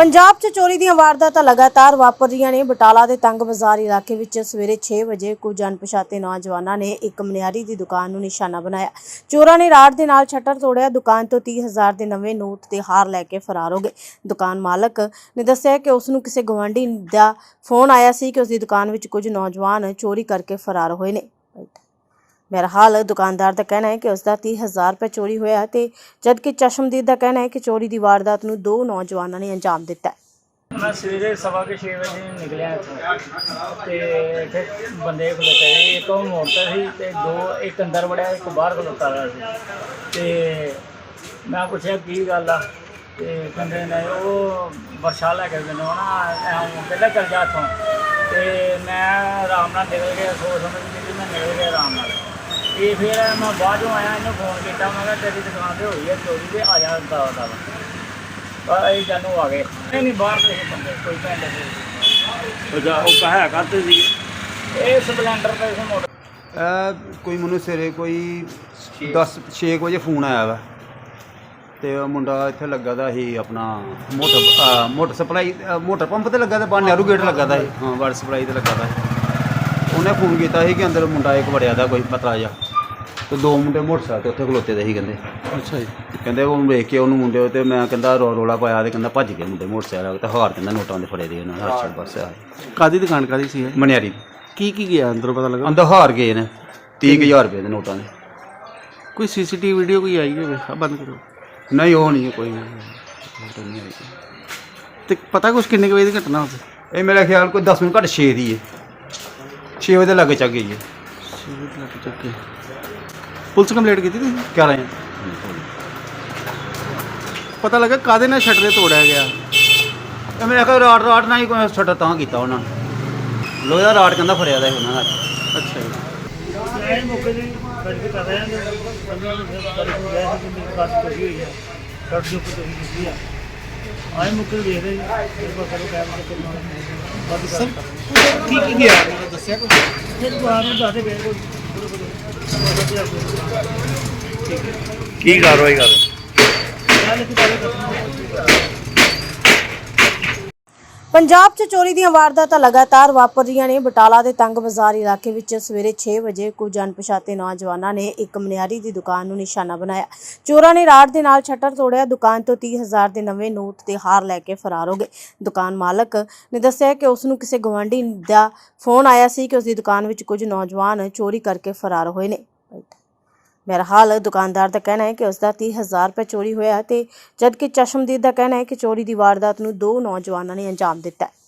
ਪੰਜਾਬ 'ਚ ਚੋਰੀ ਦੀਆਂ ਵਾਰਦਾਤਾਂ ਲਗਾਤਾਰ ਵਾਪਰ ਰਹੀਆਂ ਨੇ। ਬਟਾਲਾ ਦੇ ਤੰਗ ਬਾਜ਼ਾਰ ਇਲਾਕੇ ਵਿੱਚ ਸਵੇਰੇ 6 ਵਜੇ ਕੁਝ ਅਣਪਛਾਤੇ ਨੌਜਵਾਨਾਂ ਨੇ ਇੱਕ ਮਨਿਆਰੀ ਦੀ ਦੁਕਾਨ ਨੂੰ ਨਿਸ਼ਾਨਾ ਬਣਾਇਆ। ਚੋਰਾਂ ਨੇ ਰਾੜ ਦੇ ਨਾਲ ਸ਼ਟਰ ਤੋੜਿਆ। ਦੁਕਾਨ ਤੋਂ 30000 ਦੇ ਨਵੇਂ ਨੋਟ ਤੇ ਹਾਰ ਲੈ ਕੇ ਫਰਾਰ ਹੋ ਗਏ। ਦੁਕਾਨ ਮਾਲਕ ਨੇ ਦੱਸਿਆ ਕਿ ਉਸ ਨੂੰ ਕਿਸੇ ਗਵਾਂਢੀ ਦਾ ਫੋਨ ਆਇਆ ਸੀ ਕਿ ਉਸ ਦੀ ਦੁਕਾਨ ਵਿੱਚ ਕੁਝ ਨੌਜਵਾਨ ਚੋਰੀ ਕਰਕੇ ਫਰਾਰ ਹੋਏ ਨੇ। ਬਹਰਹਾਲ ਦੁਕਾਨਦਾਰ ਦਾ ਕਹਿਣਾ ਹੈ ਕਿ ਉਸ ਦਾ 30000 ਰੁਪਏ ਚੋਰੀ ਹੋਇਆ ਤੇ ਜਦਕਿ ਚਸ਼ਮਦੀਦ ਦਾ ਕਹਿਣਾ ਹੈ ਕਿ ਚੋਰੀ ਦੀ ਵਾਰਦਾਤ ਨੂੰ ਦੋ ਨੌਜਵਾਨਾਂ ਨੇ ਅੰਜਾਮ ਦਿੱਤਾ ਹੈ ਮੈਂ ਸਵੇਰੇ ਸਵਾ ਕੇ 6 ਵਜੇ ਨਿਕਲਿਆ ਇੱਥੋਂ ਤੇ ਇੱਥੇ ਬੰਦੇ ਖਲੋਤੇ ਸੀ ਇੱਕ ਉਹ ਮੋੜ ਸੀ ਤੇ ਦੋ ਇੱਕ ਅੰਦਰ ਵੜਿਆ ਇੱਕ ਬਾਹਰ ਖਲੋਤਾ ਹੋਇਆ ਸੀ ਤੇ ਮੈਂ ਪੁੱਛਿਆ ਕੀ ਗੱਲ ਆ ਤੇ ਕਹਿੰਦੇ ਨੇ ਉਹ ਵਰਸ਼ਾ ਲੈ ਕੇ ਮੈਨੂੰ ਨਾ ਐਂ ਕਹਿੰਦਾ ਚੱਲ ਜਾ ਇੱਥੋਂ ਤੇ ਮੈਂ ਆਰਾਮ ਨਾਲ ਨਿਕਲ ਗਿਆ ਸੋਚ ਸਮਝ ਕੇ ਕਿ ਮੈਂ ਨਿਕਲ ਗਿਆ ਆਰਾਮ ਨਾਲ ਤੇ ਫਿਰ ਮੈਂ ਬਾਅਦ ਆਇਆ ਇਹਨੂੰ ਫੋਨ ਕੀਤਾ ਮੈਂ ਕਿਹਾ ਤੇਰੀ ਦੁਕਾਨ ਤੇ ਹੋਈ ਹੈ ਚੋਰੀ ਤੇ ਆ ਜਾ ਦਾ ਦਾ ਪਰ ਇਹ ਜਾਨੂੰ ਆ ਗਏ। ਨਹੀਂ ਨਹੀਂ ਬਾਹਰ ਦੇ ਬੰਦੇ ਕੋਈ ਪਿੰਡ ਦੇ। ਅੱਛਾ ਉਹ ਕਹਾ ਕਰਤੇ ਸੀ? ਇਹ ਸਪਲੈਂਡਰ ਤੇ ਸੀ ਮੋਟਰ। ਕੋਈ ਮੈਨੂੰ ਸਵੇਰੇ ਕੋਈ 10 6 ਵਜੇ ਫੋਨ ਆਇਆ ਵਾ। ਤੇ ਉਹ ਮੁੰਡਾ ਇੱਥੇ ਲੱਗਾ ਦਾ ਸੀ ਆਪਣਾ ਮੋਟਰ ਅਹ ਮੋਟਰ ਸਪਲਾਈ ਅਹ ਮੋਟਰ ਪੰਪ ਤੇ ਲੱਗਾ ਦਾ ਬਾਹਰ ਨਹਿਰੂ ਗੇਟ ਲੱਗਾ ਦਾ ਸੀ। ਹਾਂ ਵਾਟਰ ਸਪਲਾਈ ਤੇ ਲੱਗਾ ਦਾ ਸੀ। ਉਹਨੇ ਫੋਨ ਕੀਤਾ ਸੀ ਕਿ ਅੰਦਰ ਮੁੰਡਾ ਇੱਕ ਵੜਿਆ ਦਾ ਕੋਈ ਪਤਲਾ ਜਿਹਾ। ਤੇ ਦੋ ਮੁੰਡੇ ਮੋਟਰਸਾਈਕਲ ਤੇ ਉੱਥੇ ਖਲੋਤੇ ਦੇ ਸੀ ਕਹਿੰਦੇ। ਅੱਛਾ ਜੀ। ਕਹਿੰਦੇ ਉਹਨੂੰ ਵੇਖ ਕੇ ਉਹਨੂੰ ਮੁੰਡੇ ਤੇ ਮੈਂ ਕਹਿੰਦਾ ਰੋ- ਰੌਲਾ ਪਾਇਆ ਤੇ ਕਹਿੰਦਾ ਭੱਜ ਗਏ ਮੁੰਡੇ ਮੋਟਰਸਾਈਕਲ ਤੇ ਹਾਰ ਕਹਿੰਦਾ ਨੋਟਾਂ ਦੇ ਫੜੇ ਦੇ ਉਹਨਾਂ ਹਰ ਛੇ ਪਾਸੇ ਆਏ ਕਾਦੀ ਦੁਕਾਨ ਕਾਦੀ ਸੀ ਇਹ? ਮਨਿਆਰੀ। ਕੀ ਕੀ ਗਿਆ ਅੰਦਰੋਂ ਪਤਾ ਲੱਗਾ? ਅੰਦਰ ਹਾਰ ਗਏ ਨੇ 30000 ਰੁਪਏ ਦੇ ਨੋਟਾਂ ਦੇ। ਕੋਈ ਸੀਸੀਟੀਵੀ ਵੀਡੀਓ ਕੋਈ ਆਈ ਹੋਵੇ? ਆ ਬੰਦ ਕਰੋ। ਨਹੀਂ ਉਹ ਨਹੀਂ ਕੋਈ ਨਹੀਂ। ਨਹੀਂ ਆਈ। ਤੇ ਪਤਾ ਕੁਛ ਕਿੰਨੇ ਕੁ ਵਜੇ ਦੀ ਘਟਨਾ ਹੋਵੇ? ਇਹ ਮੇਰਾ ਖਿਆਲ ਕੋਈ 10 ਮਿੰਟ ਘੱਟ 6 ਦੀ ਹੈ 6 ਵਜੇ ਦੇ ਲੱਗੇ ਚੱਕ ਗਈ ਹੈ ਲੱਗ ਚੱਕੇ ਪੁਲਿਸ ਕੰਪਲੇਂਟ ਕੀਤੀ ਤੁਸੀਂ? ਕਿਆ ਰਹੇ ਪਤਾ ਲੱਗਾ ਕਾਦੇ ਨਾਲ ਸ਼ਟਰ ਤੋੜਿਆ ਗਿਆ? ਇਹ ਮੇਰਾ ਖਿਆਲ ਰਾਟ ਰਾਟ ਨਾਲ ਹੀ ਕੋਈ ਛੱਟਾ ਤਾਂ ਕੀਤਾ ਉਹਨਾਂ ਨੇ। ਲੋਹੇ ਦਾ ਰਾਟ ਕਹਿੰਦਾ ਫੜਿਆ ਦਾ ਸੀ ਉਹਨਾਂ ਦਾ ਅੱਛਾ ਜੀ। ਇਹ ਮੌਕੇ ਤੇ ਕੱਢ ਕੇ ਕਰ ਰਹੇ ਹਾਂ ਬੰਦੇ ਨੂੰ ਫਿਰ ਬੜੀ ਹੋ ਗਿਆ ਸੀ ਕਿ ਮੇਰੀ ਬਾਤ ਕਰੀ ਹੋਈ ਹੈ ਕੱਢ ਜੋ ਕੁਝ ਨਹੀਂ ਕੀਤੀ ਆ ਆਏ ਮੌਕੇ ਤੇ ਦੇਖ ਰਹੇ ਜੀ ਇੱਕ ਵਾਰ ਕਰੋ ਕੈਮ ਤੇ ਕਰਨਾ ਬੰਦ ਕਰ ਕੀ ਕੀ ਗਿਆ? ਦੱਸਿਆ ਕੁਛ ਫਿਰ ਦੁਆਰਾ ਨੂੰ ਦੱਸਦੇ ਪਏ ਕੋਈ? ਕੀ ਕਾਰਵਾਈ ਕਰ ਪੰਜਾਬ 'ਚ ਚੋਰੀ ਦੀਆਂ ਵਾਰਦਾਤਾਂ ਲਗਾਤਾਰ ਵਾਪਰ ਰਹੀਆਂ ਨੇ। ਬਟਾਲਾ ਦੇ ਤੰਗ ਬਾਜ਼ਾਰ ਇਲਾਕੇ ਵਿੱਚ ਸਵੇਰੇ 6 ਵਜੇ ਕੁਝ ਅਣਪਛਾਤੇ ਨੌਜਵਾਨਾਂ ਨੇ ਇੱਕ ਮਨਿਆਰੀ ਦੀ ਦੁਕਾਨ ਨੂੰ ਨਿਸ਼ਾਨਾ ਬਣਾਇਆ। ਚੋਰਾਂ ਨੇ ਰਾੜ ਦੇ ਨਾਲ ਸ਼ਟਰ ਤੋੜਿਆ। ਦੁਕਾਨ ਤੋਂ 30000 ਦੇ ਨਵੇਂ ਨੋਟ ਤੇ ਹਾਰ ਲੈ ਕੇ ਫਰਾਰ ਹੋ ਗਏ। ਦੁਕਾਨ ਮਾਲਕ ਨੇ ਦੱਸਿਆ ਕਿ ਉਸ ਨੂੰ ਕਿਸੇ ਗਵਾਂਢੀ ਦਾ ਫੋਨ ਆਇਆ ਸੀ ਕਿ ਉਸ ਦੀ ਦੁਕਾਨ ਵਿੱਚ ਕੁਝ ਨੌਜਵਾਨ ਚੋਰੀ ਕਰਕੇ ਫਰਾਰ ਹੋਏ ਨੇ। ਬਹਰਹਾਲ ਦੁਕਾਨਦਾਰ ਦਾ ਕਹਿਣਾ ਹੈ ਕਿ ਉਸ ਦਾ 30000 ਰੁਪਏ ਚੋਰੀ ਹੋਇਆ ਤੇ ਜਦਕਿ ਚਸ਼ਮਦੀਦ ਦਾ ਕਹਿਣਾ ਹੈ ਕਿ ਚੋਰੀ ਦੀ ਵਾਰਦਾਤ ਨੂੰ ਦੋ ਨੌਜਵਾਨਾਂ ਨੇ ਅੰਜਾਮ ਦਿੱਤਾ ਹੈ।